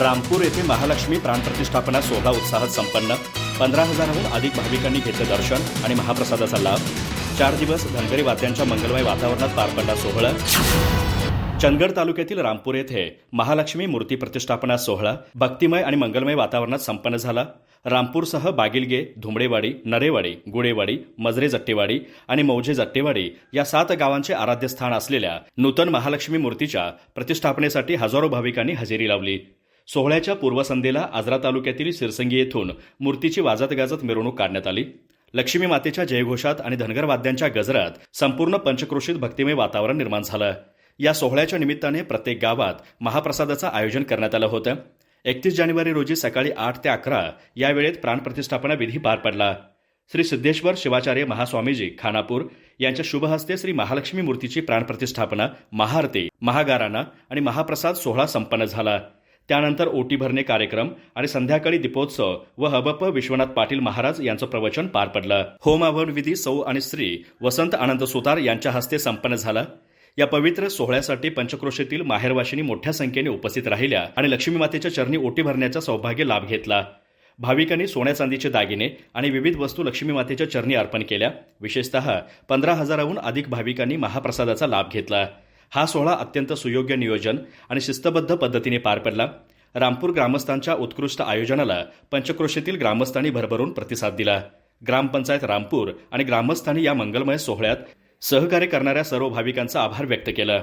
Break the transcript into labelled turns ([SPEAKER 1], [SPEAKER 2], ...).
[SPEAKER 1] रामपूर येथे महालक्ष्मी प्राणप्रतिष्ठापना सोहळा उत्साहात संपन्न. पंधरा हजाराहून अधिक भाविकांनी घेतलं दर्शन आणि महाप्रसादाचा लाभ. चार दिवस धनगरी वाद्यांच्या मंगलमय वातावरणात पार पडला सोहळा. चंदगड तालुक्यातील रामपूर येथे महालक्ष्मी मूर्ती प्रतिष्ठापना सोहळा भक्तिमय आणि मंगलमय वातावरणात संपन्न झाला. रामपूरसह बागिलगे धुमडेवाडी नरेवाडी गुडेवाडी मजरे जट्टेवाडी आणि मौजे जट्टेवाडी या सात गावांचे आराध्यस्थान असलेल्या नूतन महालक्ष्मी मूर्तीच्या प्रतिष्ठापनेसाठी हजारो भाविकांनी हजेरी लावली. सोहळ्याच्या पूर्वसंध्येला आजरा तालुक्यातील सिरसंगी येथून मूर्तीची वाजत गाजत मिरवणूक काढण्यात आली. लक्ष्मी मातेच्या जयघोषात आणि धनगर वाद्यांच्या गजरात संपूर्ण पंचक्रोशीत भक्तिमय वातावरण निर्माण झालं. या सोहळ्याच्या निमित्ताने प्रत्येक गावात महाप्रसादाचं आयोजन करण्यात आलं होतं. एकतीस जानेवारी रोजी सकाळी आठ ते अकरा या वेळेत प्राणप्रतिष्ठापना विधी पार पडला. श्री सिद्धेश्वर शिवाचार्य महास्वामीजी खानापूर यांच्या शुभहस्ते श्री महालक्ष्मी मूर्तीची प्राणप्रतिष्ठापना महाआरती महागाराना आणि महाप्रसाद सोहळा संपन्न झाला. त्यानंतर ओटी भरणे कार्यक्रम आणि संध्याकाळी दीपोत्सव व हबप विश्वनाथ पाटील महाराज यांचं प्रवचन पार पडलं. होमावन विधी सौ आणि श्री वसंत आनंद सुतार यांच्या हस्ते संपन्न झाला. या पवित्र सोहळ्यासाठी पंचक्रोशीतील माहेरवाशिनी मोठ्या संख्येने उपस्थित राहिल्या आणि लक्ष्मी मातेच्या चरणी ओटी भरण्याचा सौभाग्य लाभ घेतला. भाविकांनी सोन्या चांदीचे दागिने आणि विविध वस्तू लक्ष्मी मातेच्या चरणी अर्पण केल्या. विशेषतः पंधरा हजाराहून अधिक भाविकांनी महाप्रसादाचा लाभ घेतला. हा सोहळा अत्यंत सुयोग्य नियोजन आणि शिस्तबद्ध पद्धतीने पार पडला. रामपूर ग्रामस्थांच्या उत्कृष्ट आयोजनाला पंचक्रोशीतील ग्रामस्थांनी भरभरून प्रतिसाद दिला. ग्रामपंचायत रामपूर आणि ग्रामस्थांनी या मंगलमय सोहळ्यात सहकार्य करणाऱ्या सर्व भाविकांचा आभार व्यक्त केला.